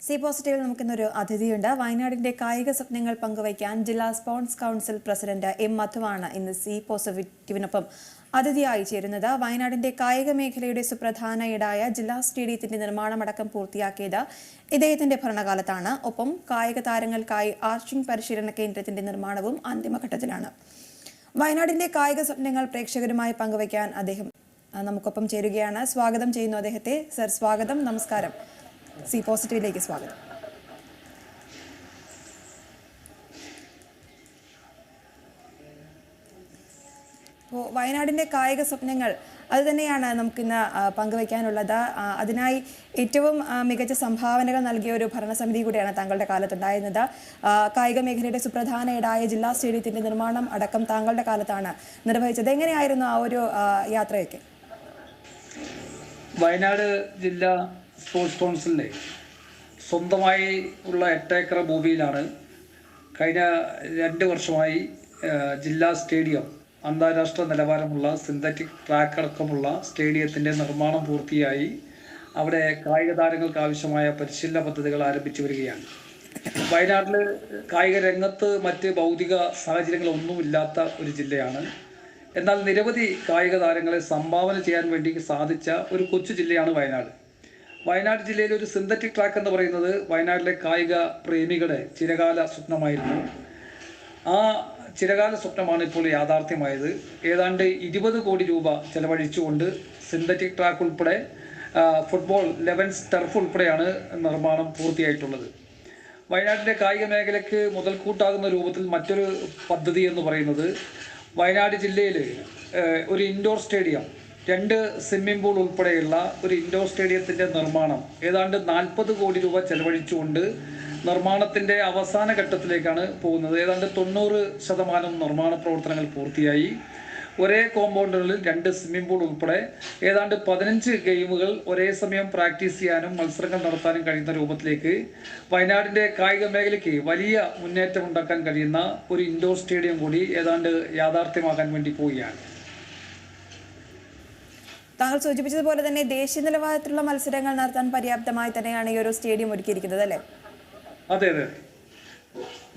C പോസിറ്റീവിൽ നമുക്കിന്നൊരു അതിഥിയുണ്ട്. വയനാടിന്റെ കായിക സ്വപ്നങ്ങൾ പങ്കുവയ്ക്കാൻ ജില്ലാ സ്പോർട്സ് കൗൺസിൽ പ്രസിഡന്റ് എം മധുവാണ് ഇന്ന് സി പോസിറ്റീവിനൊപ്പം അതിഥിയായി ചേരുന്നത്. വയനാടിന്റെ കായിക മേഖലയുടെ സുപ്രധാന ഇടായ ജില്ലാ സ്റ്റേഡിയത്തിന്റെ നിർമ്മാണമടക്കം പൂർത്തിയാക്കിയത് ഇദ്ദേഹത്തിന്റെ ഭരണകാലത്താണ്. ഒപ്പം കായിക താരങ്ങൾക്കായി ആർച്ചിംഗ് പരിശീലന കേന്ദ്രത്തിന്റെ നിർമ്മാണവും അന്തിമഘട്ടത്തിലാണ്. വയനാടിന്റെ കായിക സ്വപ്നങ്ങൾ പ്രേക്ഷകരുമായി പങ്കുവയ്ക്കാൻ അദ്ദേഹം നമുക്കൊപ്പം ചേരുകയാണ്. സ്വാഗതം ചെയ്യുന്നു അദ്ദേഹത്തെ. സർ സ്വാഗതം. നമസ്കാരം. സി പോസിറ്റീവിലേക്ക് സ്വാഗതം. അപ്പോൾ വയനാടിന്റെ കായിക സ്വപ്നങ്ങൾ അത് തന്നെയാണ് നമുക്കിന്ന് പങ്കുവയ്ക്കാനുള്ളത് അതിനായി ഏറ്റവും മികച്ച സംഭാവനകൾ നൽകിയ ഒരു ഭരണസമിതി കൂടിയാണ് താങ്കളുടെ കാലത്തുണ്ടായിരുന്നത്. കായിക മേഖലയുടെ സുപ്രധാന ഇടായ ജില്ലാ സ്റ്റേഡിയത്തിന്റെ നിർമ്മാണം അടക്കം താങ്കളുടെ കാലത്താണ് നിർവഹിച്ചത്. എങ്ങനെയായിരുന്നു ആ ഒരു യാത്രയൊക്കെ? വയനാട് ജില്ലാ സ്പോർട്സ് കൗൺസിലിന്റെ സ്വന്തമായി ഉള്ള എട്ടേക്കർ ഭൂമിയിലാണ് കഴിഞ്ഞ രണ്ട് വർഷമായി ജില്ലാ സ്റ്റേഡിയം അന്താരാഷ്ട്ര നിലവാരമുള്ള സിന്തറ്റിക് ട്രാക്ക് അടക്കമുള്ള സ്റ്റേഡിയത്തിന്റെ നിർമ്മാണം പൂർത്തിയായി. അവിടെ കായിക താരങ്ങൾക്ക് ആവശ്യമായ പരിശീലന പദ്ധതികൾ ആരംഭിച്ചു വരികയാണ്. വയനാട്ടിൽ കായിക രംഗത്ത് മറ്റ് ഭൗതിക സാഹചര്യങ്ങളൊന്നുമില്ലാത്ത ഒരു ജില്ലയാണ്. എന്നാൽ നിരവധി കായിക താരങ്ങളെ സംഭാവന ചെയ്യാൻ വേണ്ടി സാധിച്ച ഒരു കൊച്ചു ജില്ലയാണ് വയനാട്. വയനാട് ജില്ലയിലെ ഒരു സിന്തറ്റിക് ട്രാക്ക് എന്ന് പറയുന്നത് വയനാട്ടിലെ കായിക പ്രേമികളുടെ ചിരകാല സ്വപ്നമായിരുന്നു. ആ ചിരകാല സ്വപ്നമാണ് ഇപ്പോൾ യാഥാർത്ഥ്യമായത്. ഏതാണ്ട് ഇരുപത് കോടി രൂപ ചെലവഴിച്ചുകൊണ്ട് സിന്തറ്റിക് ട്രാക്ക് ഉൾപ്പെടെ ഫുട്ബോൾ ലെവൻസ് ടർഫ് ഉൾപ്പെടെയാണ് നിർമ്മാണം പൂർത്തിയായിട്ടുള്ളത്. വയനാട്ടിലെ കായിക മേഖലയ്ക്ക് മുതൽക്കൂട്ടാകുന്ന രൂപത്തിൽ മറ്റൊരു പദ്ധതി എന്ന് പറയുന്നത് വയനാട് ജില്ലയിൽ ഒരു ഇൻഡോർ സ്റ്റേഡിയം രണ്ട് സ്വിമ്മിംഗ് പൂൾ ഉൾപ്പെടെയുള്ള ഒരു ഇൻഡോർ സ്റ്റേഡിയത്തിന്റെ നിർമ്മാണം ഏതാണ്ട് നാൽപ്പത് കോടി രൂപ ചെലവഴിച്ചുകൊണ്ട് നിർമ്മാണത്തിന്റെ അവസാന ഘട്ടത്തിലേക്കാണ് പോകുന്നത്. ഏതാണ്ട് തൊണ്ണൂറ് ശതമാനം നിർമ്മാണ പ്രവർത്തനങ്ങൾ പൂർത്തിയായി. ഒരേ കോമ്പൗണ്ടുകളിൽ രണ്ട് സ്വിമ്മിംഗ് പൂൾ ഉൾപ്പെടെ ഏതാണ്ട് പതിനഞ്ച് ഗെയിമുകൾ ഒരേ സമയം പ്രാക്ടീസ് ചെയ്യാനും മത്സരങ്ങൾ നടത്താനും കഴിയുന്ന രൂപത്തിലേക്ക് വയനാടിന്റെ കായിക മേഖലയ്ക്ക് വലിയ മുന്നേറ്റം ഉണ്ടാക്കാൻ കഴിയുന്ന ഒരു ഇൻഡോർ സ്റ്റേഡിയം കൂടി ഏതാണ്ട് യാഥാർത്ഥ്യമാകാൻ വേണ്ടി പോവുകയാണ്. താങ്കൾ സൂചിപ്പിച്ചതുപോലെ തന്നെ ദേശീയ നിലവാരത്തിലുള്ള മത്സരങ്ങൾ നടത്താൻ പര്യാപ്തമായി തന്നെയാണ് ഈ ഒരു സ്റ്റേഡിയം ഒരുക്കിയിരിക്കുന്നത് അല്ലേ? അതെ അതെ.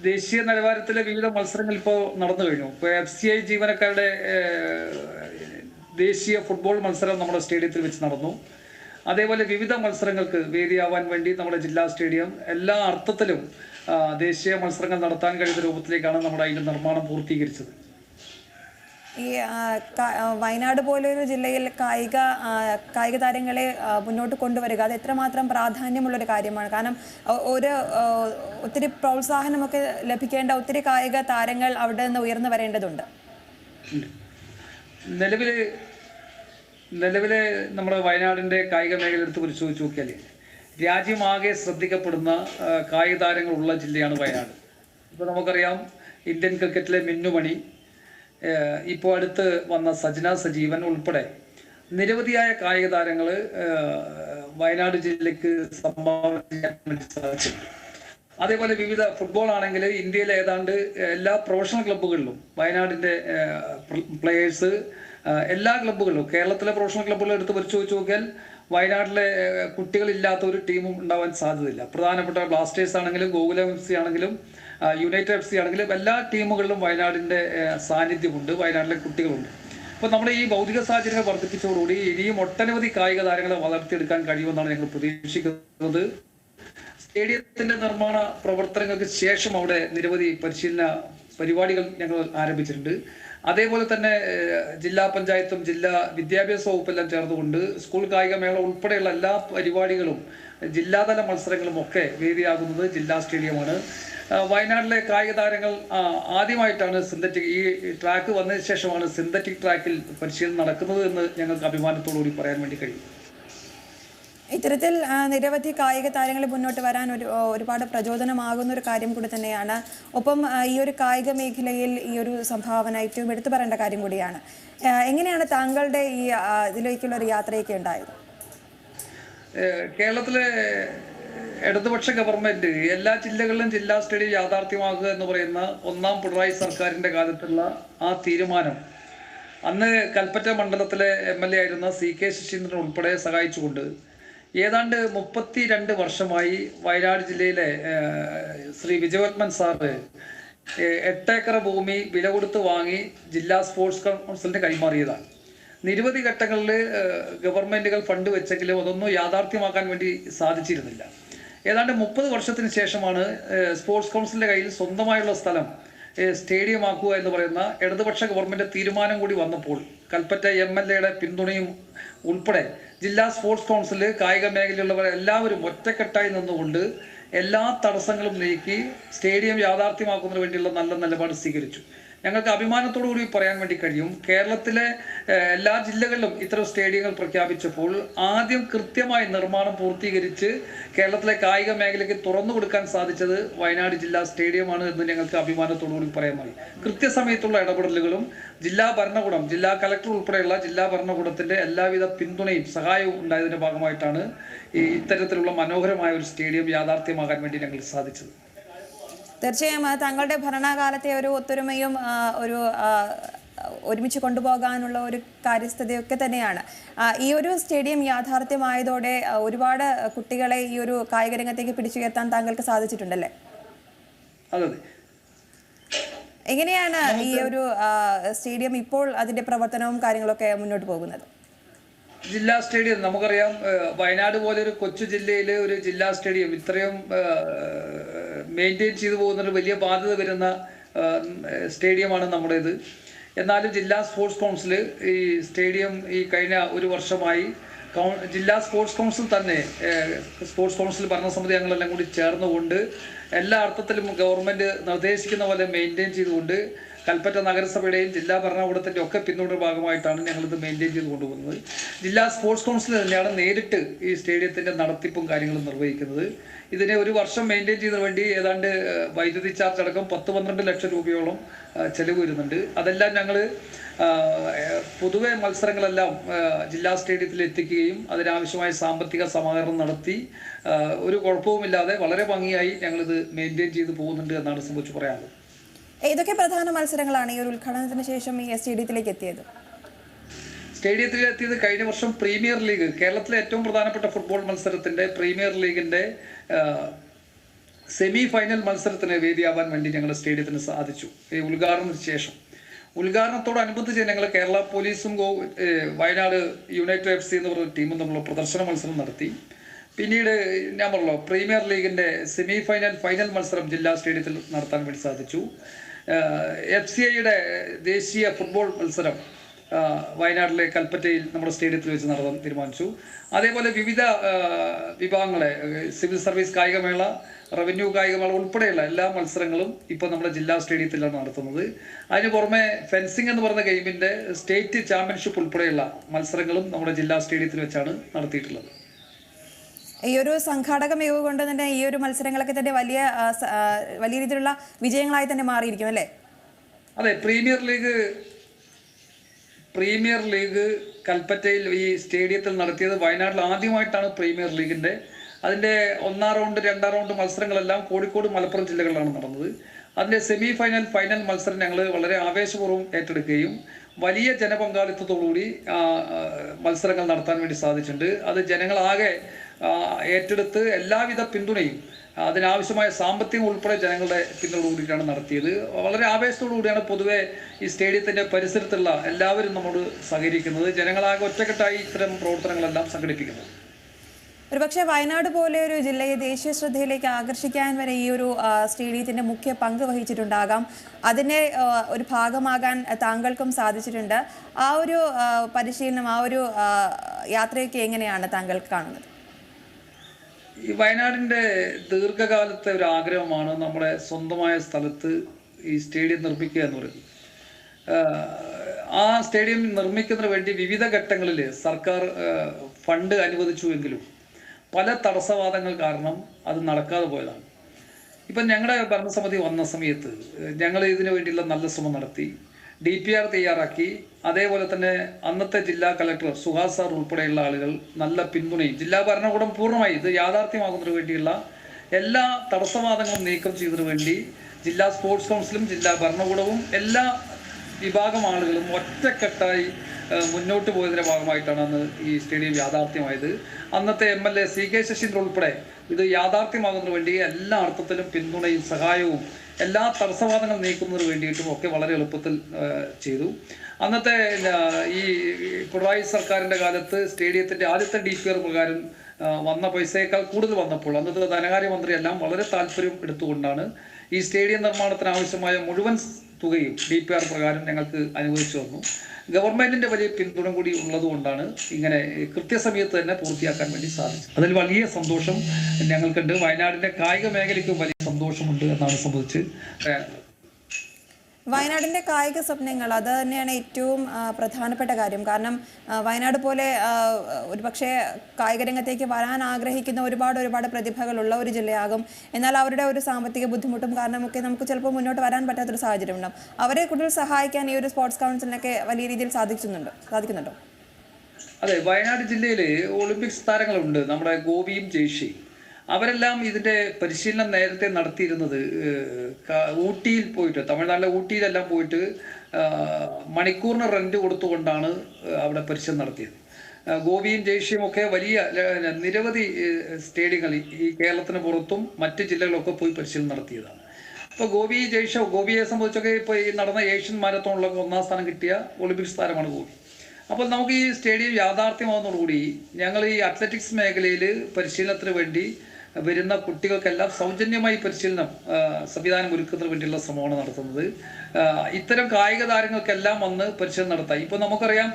ദേശീയ നിലവാരത്തിലെ വിവിധ മത്സരങ്ങൾ ഇപ്പോൾ നടന്നു കഴിഞ്ഞു. ഇപ്പോൾ എഫ് സി ഐ ജീവനക്കാരുടെ ദേശീയ ഫുട്ബോൾ മത്സരം നമ്മുടെ സ്റ്റേഡിയത്തിൽ വെച്ച് നടന്നു. അതേപോലെ വിവിധ മത്സരങ്ങൾക്ക് വേദിയാവാൻ വേണ്ടി നമ്മുടെ ജില്ലാ സ്റ്റേഡിയം എല്ലാ അർത്ഥത്തിലും ദേശീയ മത്സരങ്ങൾ നടത്താൻ കഴിയുന്ന രൂപത്തിലേക്കാണ് നമ്മുടെ അതിന്റെ നിർമ്മാണം പൂർത്തീകരിച്ചത്. ഈ വയനാട് പോലൊരു ജില്ലയിൽ കായിക കായിക താരങ്ങളെ മുന്നോട്ട് കൊണ്ടുവരിക അത് എത്രമാത്രം പ്രാധാന്യമുള്ളൊരു കാര്യമാണ്. കാരണം ഒരു ഒത്തിരി പ്രോത്സാഹനമൊക്കെ ലഭിക്കേണ്ട ഒത്തിരി കായിക താരങ്ങൾ അവിടെ നിന്ന് ഉയർന്നു വരേണ്ടതുണ്ട്. നിലവിൽ നിലവിലെ നമ്മുടെ വയനാടിന്റെ കായിക മേഖല എടുത്ത് പരിശോധിച്ച് നോക്കിയാൽ രാജ്യമാകെ ശ്രദ്ധിക്കപ്പെടുന്ന കായിക താരങ്ങളുള്ള ജില്ലയാണ് വയനാട്. ഇപ്പോൾ നമുക്കറിയാം ഇന്ത്യൻ ക്രിക്കറ്റിലെ മിന്നുമണി ഇപ്പോൾ അടുത്ത് വന്ന സജന സജീവൻ ഉൾപ്പെടെ നിരവധിയായ കായിക താരങ്ങൾ വയനാട് ജില്ലയ്ക്ക് സംഭാവന ചെയ്യാൻ സാധിച്ചു അതേപോലെ വിവിധ ഫുട്ബോൾ ആണെങ്കിൽ ഇന്ത്യയിലെ ഏതാണ്ട് എല്ലാ പ്രൊഫഷണൽ ക്ലബ്ബുകളിലും വയനാടിന്റെ പ്ലെയേഴ്സ് എല്ലാ ക്ലബ്ബുകളിലും കേരളത്തിലെ പ്രൊഫഷണൽ ക്ലബ്ബുകൾ എടുത്ത് പരിശോധിച്ച് നോക്കിയാൽ വയനാട്ടിലെ കുട്ടികളില്ലാത്ത ഒരു ടീമും ഉണ്ടാവാൻ സാധ്യതയില്ല. പ്രധാനപ്പെട്ട ബ്ലാസ്റ്റേഴ്സ് ആണെങ്കിലും ഗോകുലം എഫ് സി ആണെങ്കിലും യുണൈറ്റഡ് എഫ് സി ആണെങ്കിലും എല്ലാ ടീമുകളിലും വയനാടിന്റെ സാന്നിധ്യമുണ്ട് വയനാട്ടിലെ കുട്ടികളുണ്ട്. അപ്പോൾ നമ്മുടെ ഈ ഭൗതിക സാഹചര്യങ്ങൾ വർദ്ധിപ്പിച്ചതോടുകൂടി ഇനിയും ഒട്ടനവധി കായിക താരങ്ങളെ വളർത്തിയെടുക്കാൻ കഴിയുമെന്നാണ് ഞങ്ങൾ പ്രതീക്ഷിക്കുന്നത്. സ്റ്റേഡിയത്തിന്റെ നിർമ്മാണ പ്രവർത്തനങ്ങൾക്ക് ശേഷം അവിടെ നിരവധി പരിശീലന പരിപാടികൾ ഞങ്ങൾ ആരംഭിച്ചിട്ടുണ്ട്. അതേപോലെ തന്നെ ജില്ലാ പഞ്ചായത്തും ജില്ലാ വിദ്യാഭ്യാസ വകുപ്പെല്ലാം ചേർന്നുകൊണ്ട് സ്കൂൾ കായിക മേള ഉൾപ്പെടെയുള്ള എല്ലാ പരിപാടികളും ജില്ലാതല മത്സരങ്ങളും ഒക്കെ വേദിയാകുന്നത് ജില്ലാ സ്റ്റേഡിയമാണ്. വയനാട്ടിലെ കായിക താരങ്ങൾ ആദ്യമായിട്ടാണ് സിന്തറ്റിക് ഈ ട്രാക്ക് വന്നതിന് ശേഷമാണ് സിന്തറ്റിക് ട്രാക്കിൽ പരിശീലനം നടക്കുന്നത് എന്ന് ഞങ്ങൾക്ക് അഭിമാനത്തോടു കൂടി പറയാൻ വേണ്ടി കഴിയും. ഇത്തരത്തിൽ നിരവധി കായിക താരങ്ങൾ മുന്നോട്ട് വരാൻ ഒരു ഒരുപാട് പ്രചോദനമാകുന്ന ഒരു കാര്യം കൂടി തന്നെയാണ്. ഒപ്പം ഈ ഒരു കായിക മേഖലയിൽ ഈ ഒരു സംഭാവന ഏറ്റവും എടുത്തു പറയേണ്ട കാര്യം കൂടിയാണ്. എങ്ങനെയാണ് താങ്കളുടെ ഈ ഇതിലേക്കുള്ള ഒരു യാത്രയൊക്കെ ഉണ്ടായത്? കേരളത്തിലെ ഇടതുപക്ഷ ഗവൺമെന്റ് എല്ലാ ജില്ലകളിലും ജില്ലാ സ്റ്റേഡിയം യാഥാർത്ഥ്യമാക്കുക എന്ന് പറയുന്ന ഒന്നാം പിണറായി സർക്കാരിന്റെ കാലത്തുള്ള ആ തീരുമാനം അന്ന് കൽപ്പറ്റ മണ്ഡലത്തിലെ എം എൽ എ ആയിരുന്ന സി കെ ശശീന്ദ്രൻ ഉൾപ്പെടെ സഹായിച്ചുകൊണ്ട് ഏതാണ്ട് മുപ്പത്തി രണ്ട് വർഷമായി വയനാട് ജില്ലയിലെ ശ്രീ വിജയവർമ്മൻ സാറ് എട്ടേക്കർ ഭൂമി വില കൊടുത്ത് വാങ്ങി ജില്ലാ സ്പോർട്സ് കൗൺസിലിന് കൈമാറിയതാണ്. നിരവധി ഘട്ടങ്ങളിൽ ഗവൺമെന്റുകൾ ഫണ്ട് വെച്ചെങ്കിലും അതൊന്നും യാഥാർത്ഥ്യമാക്കാൻ വേണ്ടി സാധിച്ചിരുന്നില്ല. ഏതാണ്ട് മുപ്പത് വർഷത്തിന് ശേഷമാണ് സ്പോർട്സ് കൗൺസിലിന്റെ കയ്യിൽ സ്വന്തമായുള്ള സ്ഥലം സ്റ്റേഡിയമാക്കുക എന്ന് പറയുന്ന ഇടതുപക്ഷ ഗവൺമെന്റ് തീരുമാനം കൂടി വന്നപ്പോൾ കൽപ്പറ്റ എം എൽ എയുടെ പിന്തുണയും ഉൾപ്പെടെ ജില്ലാ സ്പോർട്സ് കൗൺസിൽ കായിക മേഖലയിലുള്ളവർ എല്ലാവരും ഒറ്റക്കെട്ടായി നിന്നുകൊണ്ട് എല്ലാ തടസ്സങ്ങളും നീക്കി സ്റ്റേഡിയം യാഥാർത്ഥ്യമാക്കുന്നതിന് വേണ്ടിയുള്ള നല്ല നിലപാട് സ്വീകരിച്ചു. ഞങ്ങൾക്ക് അഭിമാനത്തോടു കൂടി പറയാൻ വേണ്ടി കഴിയും. കേരളത്തിലെ എല്ലാ ജില്ലകളിലും ഇത്തരം സ്റ്റേഡിയങ്ങൾ പ്രഖ്യാപിച്ചപ്പോൾ ആദ്യം കൃത്യമായി നിർമ്മാണം പൂർത്തീകരിച്ച് കേരളത്തിലെ കായിക മേഖലയ്ക്ക് തുറന്നു കൊടുക്കാൻ സാധിച്ചത് വയനാട് ജില്ലാ സ്റ്റേഡിയമാണ് എന്ന് ഞങ്ങൾക്ക് അഭിമാനത്തോടു കൂടി പറയാൻ മതി കൃത്യസമയത്തുള്ള ഇടപെടലുകളും ജില്ലാ ഭരണകൂടം ജില്ലാ കലക്ടർ ഉൾപ്പെടെയുള്ള ജില്ലാ ഭരണകൂടത്തിന്റെ എല്ലാവിധ പിന്തുണയും സഹായവും ഉണ്ടായതിന്റെ ഭാഗമായിട്ടാണ് ഇത്തരത്തിലുള്ള മനോഹരമായ ഒരു സ്റ്റേഡിയം യാഥാർത്ഥ്യമാകാൻ വേണ്ടി ഞങ്ങൾ സാധിച്ചത്. തീർച്ചയായും താങ്കളുടെ ഭരണകാലത്തെ ഒരു ഒത്തൊരുമയും ഒരു ഒരുമിച്ച് കൊണ്ടുപോകാനുള്ള ഒരു കാര്യസ്ഥതയൊക്കെ തന്നെയാണ്. ഈ ഒരു സ്റ്റേഡിയം യാഥാർത്ഥ്യമായതോടെ ഒരുപാട് കുട്ടികളെ ഈ ഒരു കായിക രംഗത്തേക്ക് പിടിച്ചുയർത്താൻ താങ്കൾക്ക് സാധിച്ചിട്ടുണ്ടല്ലേ? എങ്ങനെയാണ് ഈ ഒരു സ്റ്റേഡിയം ഇപ്പോൾ അതിന്റെ പ്രവർത്തനവും കാര്യങ്ങളൊക്കെ മുന്നോട്ട് പോകുന്നത്? ജില്ലാ സ്റ്റേഡിയം നമുക്കറിയാം വയനാട് പോലെ ഒരു കൊച്ചു ജില്ലയിലെ ഒരു ജില്ലാ സ്റ്റേഡിയം. ഇത്രയും മെയിന്റെയിൻ ചെയ്തു പോകുന്ന ഒരു വലിയ ബാധ്യത വരുന്ന സ്റ്റേഡിയമാണ് നമ്മുടേത്. എന്നാലും ജില്ലാ സ്പോർട്സ് കൗൺസിൽ ഈ സ്റ്റേഡിയം ഈ കഴിഞ്ഞ ഒരു വർഷമായി ജില്ലാ സ്പോർട്സ് കൗൺസിൽ തന്നെ സ്പോർട്സ് കൗൺസിൽ ഭരണസമിതി ഞങ്ങളെല്ലാം കൂടി ചേർന്നുകൊണ്ട് എല്ലാ അർത്ഥത്തിലും ഗവൺമെന്റ് നിർദ്ദേശിക്കുന്ന പോലെ മെയിന്റെയിൻ ചെയ്തുകൊണ്ട് കൽപ്പറ്റ നഗരസഭയുടെയും ജില്ലാ ഭരണകൂടത്തിന്റെ ഒക്കെ പിന്തുണ ഭാഗമായിട്ടാണ് ഞങ്ങളിത് മെയിന്റെയിൻ ചെയ്ത് കൊണ്ടുപോകുന്നത്. ജില്ലാ സ്പോർട്സ് കൗൺസിൽ തന്നെയാണ് നേരിട്ട് ഈ സ്റ്റേഡിയത്തിന്റെ നടത്തിപ്പും കാര്യങ്ങളും നിർവഹിക്കുന്നത്. ഇതിനെ ഒരു വർഷം മെയിന്റെയിൻ ചെയ്യുന്നതിന് വേണ്ടി ഏതാണ്ട് വൈദ്യുതി ചാർജ് അടക്കം പത്ത് പന്ത്രണ്ട് ലക്ഷം രൂപയോളം ചെലവ് വരുന്നുണ്ട്. അതെല്ലാം ഞങ്ങൾ പൊതുവെ മത്സരങ്ങളെല്ലാം ജില്ലാ സ്റ്റേഡിയത്തിൽ എത്തിക്കുകയും അതിനാവശ്യമായ സാമ്പത്തിക സമാഹരണം നടത്തി ഒരു കുഴപ്പവുമില്ലാതെ വളരെ ഭംഗിയായി ഞങ്ങളിത് മെയിന്റെയിൻ ചെയ്ത് പോകുന്നുണ്ട് എന്നാണ് സംബന്ധിച്ച് പറയാനുള്ളത്. ഏതൊക്കെ പ്രധാന മത്സരങ്ങളാണ് ഈ ഒരു ഉദ്ഘാടനത്തിന് ശേഷം ഈ സ്റ്റേഡിയത്തിലേക്ക് എത്തിയത്? സ്റ്റേഡിയത്തിൽ എത്തിയത് കഴിഞ്ഞ വർഷം പ്രീമിയർ ലീഗ് കേരളത്തിലെ ഏറ്റവും പ്രധാനപ്പെട്ട ഫുട്ബോൾ മത്സരത്തിന്റെ പ്രീമിയർ ലീഗിന്റെ സെമി ഫൈനൽ മത്സരത്തിന് വേദിയാവാൻ വേണ്ടി ഞങ്ങൾ സ്റ്റേഡിയത്തിന് സാധിച്ചു. ഈ ഉദ്ഘാടനത്തിന് ശേഷം. ഉദ്ഘാടനത്തോടനുബന്ധിച്ച് ഞങ്ങൾ കേരള പോലീസും go Wayanad united F C എന്ന് പറഞ്ഞ ടീമും തമ്മിലുള്ള പ്രദർശന മത്സരം നടത്തി. പിന്നീട് ഞാൻ പറഞ്ഞല്ലോ പ്രീമിയർ ലീഗിന്റെ സെമി ഫൈനൽ ഫൈനൽ മത്സരം ജില്ലാ സ്റ്റേഡിയത്തിൽ നടത്താൻ വേണ്ടി സാധിച്ചു. എഫ് സി ഐയുടെ ദേശീയ ഫുട്ബോൾ മത്സരം വയനാട്ടിലെ കൽപ്പറ്റയിൽ നമ്മുടെ സ്റ്റേഡിയത്തിൽ വെച്ച് നടത്താൻ തീരുമാനിച്ചു. അതേപോലെ വിവിധ വിഭാഗങ്ങളെ സിവിൽ സർവീസ് കായികമേള റവന്യൂ കായികമേള ഉൾപ്പെടെയുള്ള എല്ലാ മത്സരങ്ങളും ഇപ്പോൾ നമ്മുടെ ജില്ലാ സ്റ്റേഡിയത്തിലാണ് നടത്തുന്നത്. അതിന് പുറമെ ഫെൻസിംഗ് എന്ന് പറയുന്ന ഗെയിമിന്റെ സ്റ്റേറ്റ് ചാമ്പ്യൻഷിപ്പ് ഉൾപ്പെടെയുള്ള മത്സരങ്ങളും നമ്മുടെ ജില്ലാ സ്റ്റേഡിയത്തിൽ വെച്ചാണ് നടത്തിയിട്ടുള്ളത്. ഈ ഒരു സംഘാടക മികവ് കൊണ്ട് തന്നെ ഈ ഒരു മത്സരങ്ങളൊക്കെ തന്നെ വലിയ വലിയ രീതിയിലുള്ള വിജയങ്ങളായി തന്നെ മാറിയിരിക്കും അല്ലേ? അതെ പ്രീമിയർ ലീഗ് പ്രീമിയർ ലീഗ് കൽപ്പറ്റയിൽ ഈ സ്റ്റേഡിയത്തിൽ നടത്തിയത് വയനാട്ടിൽ ആദ്യമായിട്ടാണ് പ്രീമിയർ ലീഗിന്റെ അതിന്റെ ഒന്നാം റൗണ്ട് രണ്ടാം റൗണ്ട് മത്സരങ്ങളെല്ലാം കോഴിക്കോട് മലപ്പുറം ജില്ലകളിലാണ് നടന്നത്. അതിന്റെ സെമി ഫൈനൽ ഫൈനൽ മത്സരം ഞങ്ങൾ വളരെ ആവേശപൂർവം ഏറ്റെടുക്കുകയും വലിയ ജനപങ്കാളിത്തത്തോടുകൂടി മത്സരങ്ങൾ നടത്താൻ വേണ്ടി സാധിച്ചിട്ടുണ്ട്. അത് ജനങ്ങളാകെ ഏറ്റെടുത്ത് എല്ലാവിധ പിന്തുണയും അതിനാവശ്യമായ സാമ്പത്തികം ഉൾപ്പെടെ ജനങ്ങളുടെ പിന്തുണ കൂടിയിട്ടാണ് നടത്തിയത്. വളരെ ആവേശത്തോടു കൂടിയാണ് പൊതുവെ ഈ സ്റ്റേഡിയത്തിന്റെ പരിസരത്തുള്ള എല്ലാവരും നമ്മോട് സഹകരിക്കുന്നത്. ജനങ്ങളാകെ ഒറ്റക്കെട്ടായി ഇത്തരം പ്രവർത്തനങ്ങളെല്ലാം സംഘടിപ്പിക്കുന്നത്. ഒരുപക്ഷെ വയനാട് പോലെ ഒരു ജില്ലയെ ദേശീയ ശ്രദ്ധയിലേക്ക് ആകർഷിക്കാൻ വരെ ഈ ഒരു സ്റ്റേഡിയത്തിന്റെ മുഖ്യ പങ്ക് വഹിച്ചിട്ടുണ്ടാകാം. അതിനെ ഒരു ഭാഗമാകാൻ താങ്കൾക്കും സാധിച്ചിട്ടുണ്ട്. ആ ഒരു പരിശീലനം ആ ഒരു യാത്രയൊക്കെ എങ്ങനെയാണ് താങ്കൾ കാണുന്നത്? ഈ വയനാടിന്റെ ദീർഘകാലത്തെ ഒരു ആഗ്രഹമാണ് നമ്മുടെ സ്വന്തമായ സ്ഥലത്ത് ഈ സ്റ്റേഡിയം നിർമ്മിക്കുക എന്ന് പറയുന്നത്. ആ സ്റ്റേഡിയം നിർമ്മിക്കുന്നതിന് വേണ്ടി വിവിധ ഘട്ടങ്ങളിൽ സർക്കാർ ഫണ്ട് അനുവദിച്ചുവെങ്കിലും പല തടസ്സവാദങ്ങൾ കാരണം അത് നടക്കാതെ പോയതാണ്. ഇപ്പം ഞങ്ങളുടെ ഭരണസമിതി വന്ന സമയത്ത് ഞങ്ങൾ ഇതിനു വേണ്ടിയുള്ള നല്ല ശ്രമം നടത്തി. ഡി പി ആർ തയ്യാറാക്കി. അതേപോലെ തന്നെ അന്നത്തെ ജില്ലാ കളക്ടർ സുഹാസ് സാർ ഉൾപ്പെടെയുള്ള ആളുകൾ നല്ല പിന്തുണയും ജില്ലാ ഭരണകൂടം പൂർണമായി ഇത് യാഥാർത്ഥ്യമാക്കുന്നതിന് വേണ്ടിയുള്ള എല്ലാ തടസ്സവാദങ്ങളും നീക്കം ചെയ്തതിനു വേണ്ടി ജില്ലാ സ്പോർട്സ് കൗൺസിലും ജില്ലാ ഭരണകൂടവും എല്ലാ വിഭാഗം ആളുകളും ഒറ്റക്കെട്ടായി മുന്നോട്ട് പോയതിന്റെ ഭാഗമായിട്ടാണ് അന്ന് ഈ സ്റ്റേഡിയം യാഥാർത്ഥ്യമായത്. അന്നത്തെ M L A C K Saseendran ഉൾപ്പെടെ ഇത് യാഥാർത്ഥ്യമാകുന്നതിന് വേണ്ടി എല്ലാ അർത്ഥത്തിലും പിന്തുണയും സഹായവും എല്ലാ തടസ്സവാദങ്ങൾ നീക്കുന്നതിന് വേണ്ടിയിട്ടും ഒക്കെ വളരെ എളുപ്പത്തിൽ ചെയ്തു. അന്നത്തെ ഈ പിണറായി സർക്കാരിന്റെ കാലത്ത് സ്റ്റേഡിയത്തിന്റെ ആദ്യത്തെ ഡി പി ആർ പ്രകാരം വന്ന പൈസയേക്കാൾ കൂടുതൽ വന്നപ്പോൾ അന്നത്തെ ധനകാര്യമന്ത്രി എല്ലാം വളരെ താല്പര്യം എടുത്തുകൊണ്ടാണ് ഈ സ്റ്റേഡിയം നിർമ്മാണത്തിന് ആവശ്യമായ മുഴുവൻ തുകയും ഡി പി ആർ പ്രകാരം ഞങ്ങൾക്ക് അനുവദിച്ചു തന്നു. ഗവൺമെന്റിന്റെ വലിയ പിന്തുണ കൂടി ഉള്ളതുകൊണ്ടാണ് ഇങ്ങനെ കൃത്യസമയത്ത് തന്നെ പൂർത്തിയാക്കാൻ വേണ്ടി സാധിച്ചത്. അതിൽ വലിയ സന്തോഷം ഞങ്ങൾക്കുണ്ട്. വയനാടിന്റെ കായിക മേഖലയ്ക്കും വലിയ സന്തോഷമുണ്ട് എന്നാണ് സംബന്ധിച്ച് വയനാടിന്റെ കായിക സ്വപ്നങ്ങൾ അത് തന്നെയാണ് ഏറ്റവും പ്രധാനപ്പെട്ട കാര്യം. കാരണം വയനാട് പോലെ ഒരുപക്ഷെ കായിക രംഗത്തേക്ക് വരാൻ ആഗ്രഹിക്കുന്ന ഒരുപാട് ഒരുപാട് പ്രതിഭകളുള്ള ഒരു ജില്ലയാകും. എന്നാൽ അവരുടെ ഒരു സാമ്പത്തിക ബുദ്ധിമുട്ടും കാരണമൊക്കെ നമുക്ക് ചിലപ്പോൾ മുന്നോട്ട് വരാൻ പറ്റാത്തൊരു സാഹചര്യം ഉണ്ടാവും അവരെ കൂടുതൽ സഹായിക്കാൻ ഈ ഒരു സ്പോർട്സ് കൗൺസിലിനൊക്കെ വലിയ രീതിയിൽ സാധിക്കുന്നുണ്ട് സാധിക്കുന്നുണ്ടോ? അതെ വയനാട് ജില്ലയിൽ ഒളിമ്പിക്സ് താരങ്ങളുണ്ട്. നമ്മുടെ ഗോപിയും ജയ്ഷയും. അവരെല്ലാം ഇതിന്റെ പരിശീലനം നേരത്തെ നടത്തിയിരുന്നത് ഊട്ടിയിൽ പോയിട്ട് തമിഴ്നാട്ടിലെ ഊട്ടിയിലെല്ലാം പോയിട്ട് മണിക്കൂറിന് റെന്റ് കൊടുത്തുകൊണ്ടാണ് അവിടെ പരിശീലനം നടത്തിയത്. ഗോപിയും ജയ്ഷിയും ഒക്കെ വലിയ നിരവധി സ്റ്റേഡിയങ്ങൾ ഈ കേരളത്തിന് പുറത്തും മറ്റ് ജില്ലകളൊക്കെ പോയി പരിശീലനം നടത്തിയതാണ്. ഇപ്പോൾ ഗോപി ജയ്ഷോ ഗോപിയെ സംബന്ധിച്ചൊക്കെ ഇപ്പൊ ഈ നടന്ന ഏഷ്യൻ മാരത്തോണിലൊക്കെ ഒന്നാം സ്ഥാനം കിട്ടിയ ഒളിമ്പിക്സ് താരമാണ് ഗോപി അപ്പോൾ നമുക്ക് ഈ സ്റ്റേഡിയം യാഥാർത്ഥ്യമാകുന്നതോടുകൂടി ഞങ്ങൾ ഈ അത്ലറ്റിക്സ് മേഖലയിൽ പരിശീലനത്തിന് വേണ്ടി വരുന്ന കുട്ടികൾക്കെല്ലാം സൗജന്യമായി പരിശീലനം സംവിധാനം ഒരുക്കുന്നതിന് വേണ്ടിയുള്ള ശ്രമമാണ് നടത്തുന്നത്. ഇത്തരം കായിക താരങ്ങൾക്കെല്ലാം വന്ന് പരിശീലനം നടത്താം. ഇപ്പോൾ നമുക്കറിയാം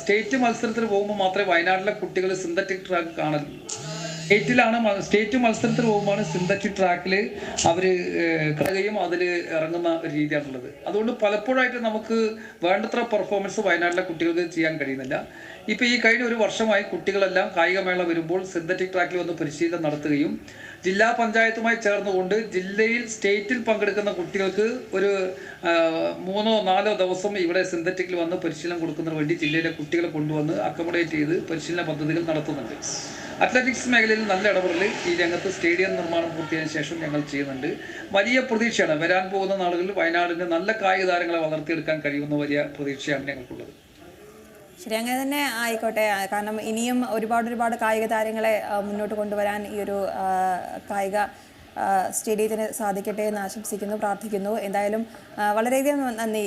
സ്റ്റേറ്റ് മത്സരത്തിന് പോകുമ്പോൾ മാത്രമേ വയനാട്ടിലെ കുട്ടികൾ സിന്തറ്റിക് ട്രാക്ക് കാണലുള്ളൂ സ്റ്റേറ്റിലാണ് സ്റ്റേറ്റ് മത്സരത്തിൽ പോകുമ്പോൾ സിന്തറ്റിക് ട്രാക്കിൽ അവർ കളയുകയും അതിൽ ഇറങ്ങുന്ന ഒരു രീതിയാണുള്ളത്. അതുകൊണ്ട് പലപ്പോഴായിട്ട് നമുക്ക് വേണ്ടത്ര പെർഫോമൻസ് വയനാട്ടിലെ കുട്ടികൾക്ക് ചെയ്യാൻ കഴിയുന്നില്ല. ഇപ്പോൾ ഈ കഴിഞ്ഞ ഒരു വർഷമായി കുട്ടികളെല്ലാം കായികമേള വരുമ്പോൾ സിന്തറ്റിക് ട്രാക്കിൽ വന്ന് പരിശീലനം നടത്തുകയും ജില്ലാ പഞ്ചായത്തുമായി ചേർന്നുകൊണ്ട് ജില്ലയിൽ സ്റ്റേറ്റിൽ പങ്കെടുക്കുന്ന കുട്ടികൾക്ക് ഒരു മൂന്നോ നാലോ ദിവസം ഇവിടെ സിന്തറ്റിക്കിൽ വന്ന് പരിശീലനം കൊടുക്കുന്നതിന് വേണ്ടി ജില്ലയിലെ കുട്ടികളെ കൊണ്ടുവന്ന് അക്കോമഡേറ്റ് ചെയ്ത് പരിശീലന പദ്ധതികൾ നടത്തുന്നുണ്ട്. അത്ലറ്റിക്സ് മേഖലയിൽ നല്ല ഇടപെടൽ ഈ രംഗത്ത് സ്റ്റേഡിയം നിർമ്മാണം പൂർത്തിയായതിനു ശേഷം ഞങ്ങൾ ചെയ്യുന്നുണ്ട്. വലിയ പ്രതീക്ഷയാണ്. വരാൻ പോകുന്ന നാളുകളിൽ വയനാടിന് നല്ല കായിക താരങ്ങളെ വളർത്തിയെടുക്കാൻ കഴിയുന്ന വലിയ പ്രതീക്ഷയാണ് ഞങ്ങൾക്കുള്ളത്. ശരി അങ്ങനെ തന്നെ ആയിക്കോട്ടെ. കാരണം ഇനിയും ഒരുപാട് ഒരുപാട് കായിക താരങ്ങളെ മുന്നോട്ട് കൊണ്ടുവരാൻ ഈ ഒരു കായിക സ്റ്റേഡിയത്തിന് സാധിക്കട്ടെ എന്ന് ആശംസിക്കുന്നു പ്രാർത്ഥിക്കുന്നു. എന്തായാലും വളരെയധികം നന്ദി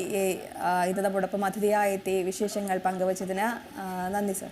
ഇത് നമ്മോടൊപ്പം അതിഥിയായി വിശേഷങ്ങൾ പങ്കുവച്ചതിന്. നന്ദി സർ.